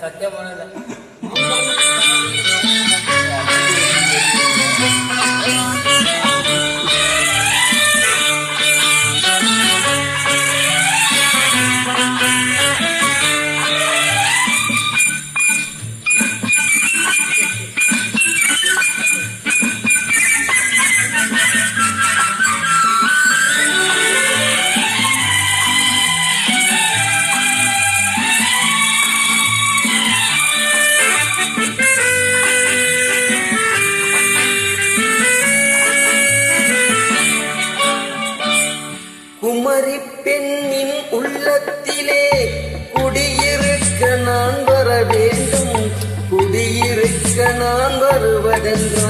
சத்தியமான I can.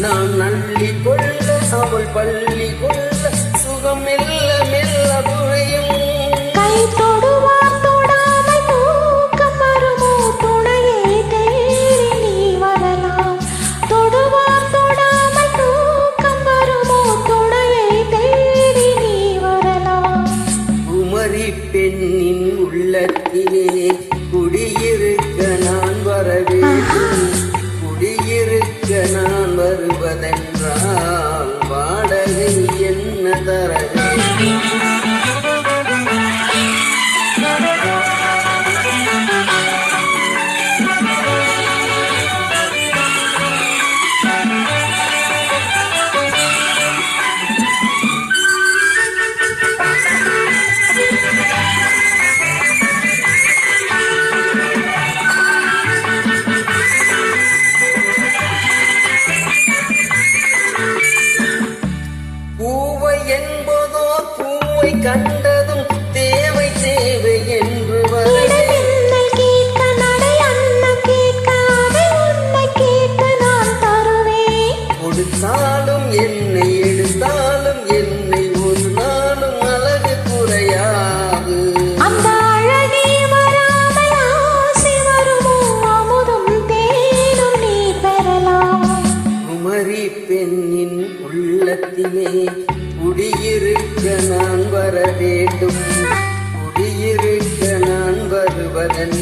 நான் நல்லி கொள்ள அவள் பள்ளி கொள்ள சுகம் மெல்ல மெல்ல குறையும். கை தொடுவார் தொடாமல் தூக்கம் வருமோ? துணையை தேடி நீ வரலாம். பெண்ணின் உள்ளத்திலே என்றால் வாடகை என்ன தரக? பூவை என்பதோ பூவை கண்டதும் வர வேண்டும். குடியிருக்க நான் வருவதன்